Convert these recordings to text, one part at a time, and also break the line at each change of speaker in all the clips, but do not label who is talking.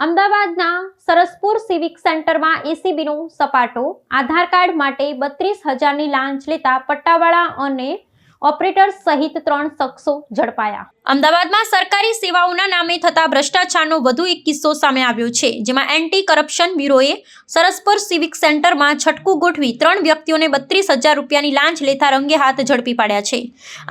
અમદાવાદના સરસપુર સિવિક સેન્ટરમાં એસીબીનો સપાટો, આધાર કાર્ડ માટે બત્રીસ હજારની લાંચ લેતા પટ્ટાવાળા અને ઓપરેટર સહિત ત્રણ શખ્સો ઝડપાયા. અમદાવાદમાં સરકારી સેવાઓના નામે થતા ભ્રષ્ટાચારનો વધુ એક કિસ્સો સામે આવ્યો છે, જેમાં એન્ટી કરપ્શન બ્યુરોએ સરસપર સિવિક સેન્ટરમાં છટકું ગોઠવી ત્રણ વ્યક્તિઓને બત્રીસ હજાર રૂપિયાની લાંચ લેતા રંગે હાથ ઝડપી પાડ્યા છે.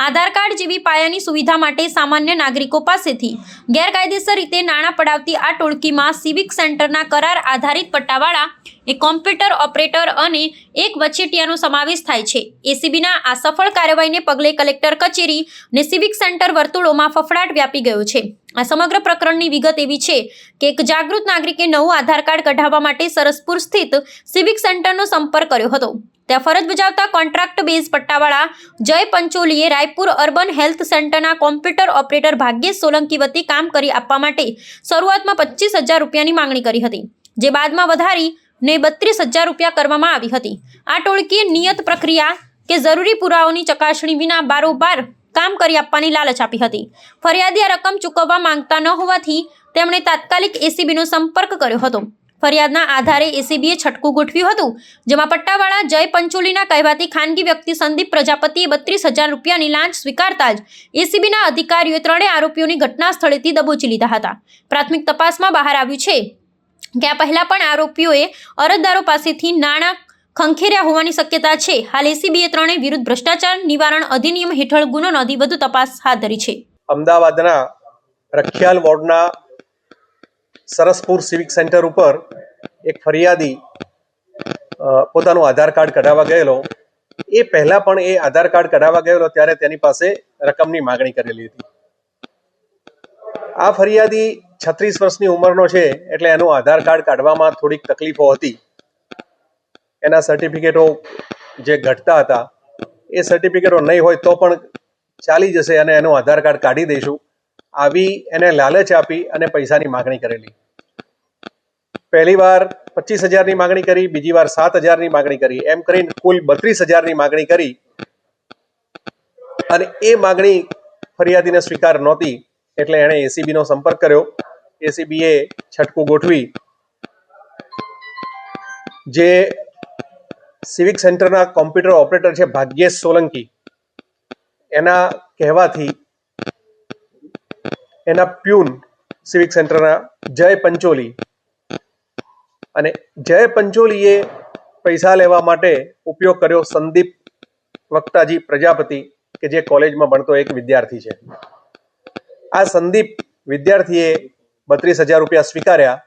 આધાર કાર્ડ જેવી પાયાની સુવિધા માટે સામાન્ય નાગરિકો પાસેથી ગેરકાયદેસર રીતે નાણાં પડાવતી આ ટોળકીમાં સિવિક સેન્ટરના કરાર આધારિત પટ્ટાવાળા, એક કોમ્પ્યુટર ઓપરેટર અને એક વચેટિયાનો સમાવેશ થાય છે. એસીબીના આ સફળ કાર્યવાહીને પગલે કલેક્ટર કચેરી અને સિવિક સેન્ટર વર્તુળોમાં ફફડાટ વ્યાપી ગયો છે. આ સમગ્ર પ્રકરણની વિગત એવી છે કે એક જાગૃત નાગરિકે નવું આધાર કાર્ડ કઢાવવા માટે સરસપુર સ્થિત સિવિક સેન્ટરનો સંપર્ક કર્યો હતો. ત્યાં ફરજ બજાવતા કોન્ટ્રાક્ટ બેઝ પટ્ટાવાળા જય પંચોલીએ રાયપુર અર્બન હેલ્થ સેન્ટરના કોમ્પ્યુટર ઓપરેટર ભાગ્યેશ સોલંકી વતી કામ કરી આપવા માટે શરૂઆતમાં પચીસ હજાર રૂપિયાની માંગણી કરી હતી. જે બાદમાં વધારી ને બત્રીસ હજાર રૂપિયા કરવામાં આવી હતી. આ ટોળકીએ નિયત પ્રક્રિયા કે જરૂરી પુરાવાઓની ચકાસણી વિના બારોબાર કામ કરી આપવાની લાલચ આપી હતી. ફરિયાદી આ રકમ ચૂકવવા માંગતા ન હોવાથી તેમણે તાત્કાલિક એસીબીનો સંપર્ક કર્યો હતો. ફરિયાદના આધારે એસીબીએ છટકું ગોઠવ્યું હતું, જેમાં પટ્ટાવાળા જય પંચોલીના કહેવાતી ખાનગી વ્યક્તિ સંદીપ પ્રજાપતિએ બત્રીસ હજાર રૂપિયાની લાંચ સ્વીકારતા જ એસીબીના અધિકારીઓએ ત્રણેય આરોપીઓની ઘટના સ્થળેથી દબોચી લીધા હતા. પ્રાથમિક તપાસમાં બહાર આવ્યું છે કે આ પહેલાં પણ આરોપીઓએ અરજદારો પાસેથી નાણાં ખંખેર્યા હોવાની શક્યતા છે. હાલ એસીબીએ ત્રણેય વિરુદ્ધ ભ્રષ્ટાચાર નિવારણ અધિનિયમ હેઠળ ગુનો નોંધી વધુ તપાસ હાથ ધરી છે.
અમદાવાદના રખિયાલ વોર્ડના સરસપુર સિવિક સેન્ટર ઉપર એક ફરિયાદી પોતાનું આધાર કાર્ડ કઢાવવા ગયેલો. એ પહેલા પણ એ આધાર કાર્ડ કઢાવવા ગયેલો ત્યારે તેની પાસે રકમની માગણી કરેલી હતી. આ ફરિયાદી છત્રીસ વર્ષની ઉંમરનો છે એટલે એનું આધાર કાર્ડ કાઢવામાં થોડીક તકલીફો હતી. એના સર્ટિફિકેટો જે ઘટતા હતા, એ સર્ટિફિકેટો નહીં હોય તો પણ ચાલી જશે અને એનું આધાર કાર્ડ કાઢી દઈશું. આવી એને લાલચ આપી અને પૈસાની માગણી કરેલી. પહેલી વાર પચીસ હજારની માગણી કરી, બીજી વાર સાત હજારની માગણી કરી. એમ કરીને કુલ બત્રીસ હજારની માગણી કરી. અને એ માગણી ફરિયાદીને સ્વીકાર નહોતી, એટલે એણે એસીબી નો સંપર્ક કર્યો. એસીબીએ છટકું ગોઠવી. જે સિવિક સેન્ટરના કોમ્પ્યુટર ઓપરેટર છે ભાગ્યેશ સોલંકી, એના કહેવાથી એના પ્યુન સિવિક સેન્ટરના જય પંચોલી અને જય પંચોલીએ પૈસા લેવા માટે ઉપયોગ કર્યો સંદીપ વક્તાજી પ્રજાપતિ, કે જે કોલેજમાં ભણતો એક વિદ્યાર્થી છે. આ સંદીપ વિદ્યાર્થીએ બત્રીસ હજાર રૂપિયા સ્વીકાર્યા.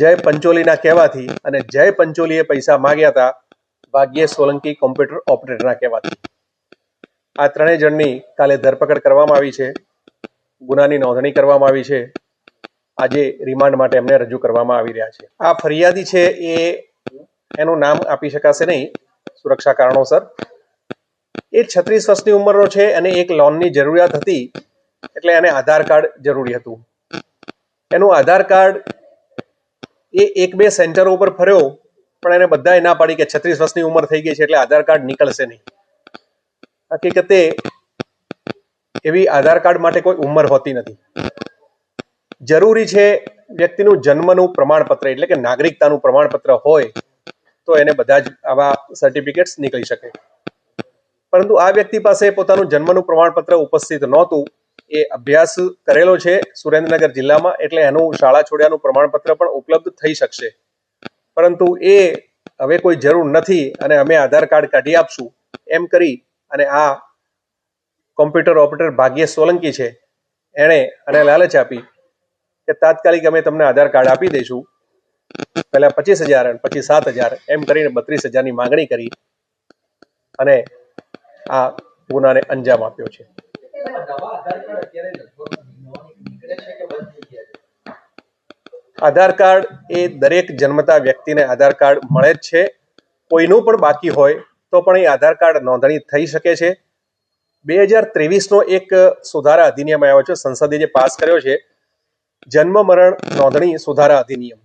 જય પંચોલીના કહેવાથી અને જય પંચોલીએ પૈસા માંગ્યા હતા ભાગ્યે સોલંકી કોમ્પ્યુટર ઓપરેટરના કહેવાથી. આ ત્રણેય જણની કાલે ધરપકડ કરવામાં આવી છે. ગુનાની નોંધણી કરવામાં આવી છે. આજે રિમાન્ડ માટે એમને રજૂ કરવામાં આવી રહ્યા છે. આ ફરિયાદી છે એ એનું નામ આપી શકાશે નહીં. સુરક્ષા કારણોસર. એ છત્રીસ વર્ષની ઉંમરનો છે અને એક લોનની જરૂરિયાત હતી. એટલે એને આધાર કાર્ડ જરૂરી હતું. એનું આધાર કાર્ડ એ એક બે સેન્ટરો ઉપર ફર્યો, પણ એને બધા ના પાડી કે છત્રીસ વર્ષની ઉંમર થઈ ગઈ છે એટલે આધાર કાર્ડ નીકળશે નહીં. હકીકતે એવી આધાર કાર્ડ માટે કોઈ ઉંમર હોતી નથી. જરૂરી છે વ્યક્તિનું જન્મનું પ્રમાણપત્ર, એટલે કે નાગરિકતાનું પ્રમાણપત્ર હોય, તો એને બધા જ આવા સર્ટિફિકેટ્સ નીકળી શકે. પરંતુ આ વ્યક્તિ પાસે પોતાનું જન્મનું પ્રમાણપત્ર ઉપસ્થિત નહોતું એ અભ્યાસ કરેલો છે સુરેન્દ્રનગર જિલ્લામાં, એટલે એનું શાળા છોડ્યાનું પ્રમાણપત્ર પણ ઉપલબ્ધ થઈ શકશે. પરંતુ એ હવે કોઈ જરૂર નથી અને અમે આધાર કાર્ડ કાઢી આપશું, એમ કરી અને આ કોમ્પ્યુટર ઓપરેટર ભાગ્ય સોલંકી છે, એણે અને લાલચ આપી કે તાત્કાલિક અમે તમને આધાર કાર્ડ આપી દઈશું પહેલા પચીસ હજાર અને પછી સાત હજાર, એમ કરીને બત્રીસ હજારની માંગણી કરી અને આ ગુનાને અંજામ આપ્યો છે. આધાર કાર્ડ એ દરેક જન્મતા વ્યક્તિને આધાર કાર્ડ મળે જ છે. કોઈનું પણ બાકી હોય તો પણ એ આધાર કાર્ડ નોંધણી થઈ શકે છે. બે હજાર ત્રેવીસનો એક સુધારા અધિનિયમ આવ્યો છે. સંસદે જે પાસ કર્યો છે, જન્મ મરણ નોંધણી સુધારા અધિનિયમ.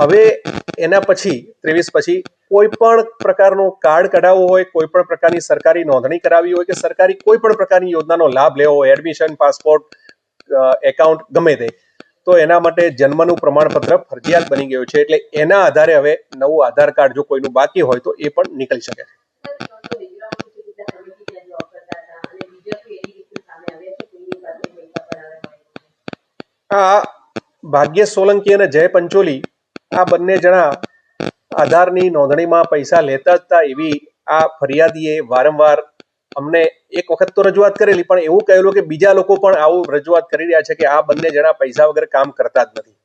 હવે એના પછી, ત્રેવીસ પછી કોઈ પણ પ્રકારનો કાર્ડ કઢાવવો હોય, કોઈ પણ પ્રકારની સરકારી નોંધણી કરાવવી હોય કે સરકારી કોઈ પણ પ્રકારની યોજનાનો લાભ લેવો હોય, એડમિશન, પાસપોર્ટ એકાઉન્ટ, ગમે તે, તો એના માટે જન્મનું પ્રમાણપત્ર ફરજિયાત બની ગયું છે. એટલે એના આધારે હવે નવું આધાર કાર્ડ જો કોઈનું બાકી હોય તો એ પણ નીકળી શકે. આ ભાગ્ય સોલંકી અને જય પંચોલી આ બંને જણા આધારની નોંધણીમાં પૈસા લેતા હતા એવી આ ફરિયાદીએ વારંવાર અમને એક વખત તો રજૂઆત કરેલી, પણ એવું કહેલું કે બીજા લોકો પણ આવું રજૂઆત કરી રહ્યા છે કે આ બંને જણા પૈસા વગર કામ કરતા જ નથી.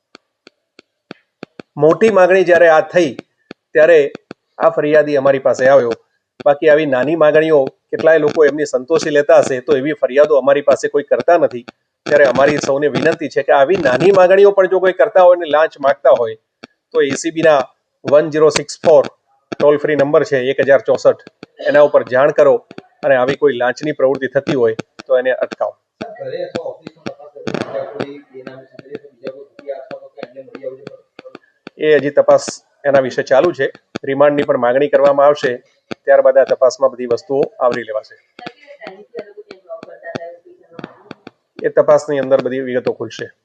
મોટી માગણી જ્યારે આ થઈ, ત્યારે આ ફરિયાદી અમારી પાસે આવ્યો. બાકી આવી નાની માગણીઓ કેટલાય લોકો એમની સંતોષી લેતા હશે, તો એવી ફરિયાદો અમારી પાસે કોઈ કરતા નથી. ત્યારે અમારી સૌને વિનંતી છે કે આવી નાની માગણીઓ પણ જો કોઈ કરતા હોય ને લાંચ માગતા હોય, તો એસીબીના one zero six four toll free number છે એક હજાર ચોસઠ. એના ઉપર જાણ કરો અને આવી કોઈ લાંચની પ્રવૃત્તિ થતી હોય તો એને અટકાવો. એ હજી તપાસ એના વિશે ચાલુ છે. રિમાન્ડની પણ માગણી કરવામાં આવશે. ત્યારબાદ આ તપાસમાં બધી વસ્તુઓ આવરી લેવાશે. એ તપાસની અંદર બધી વિગતો ખુલશે.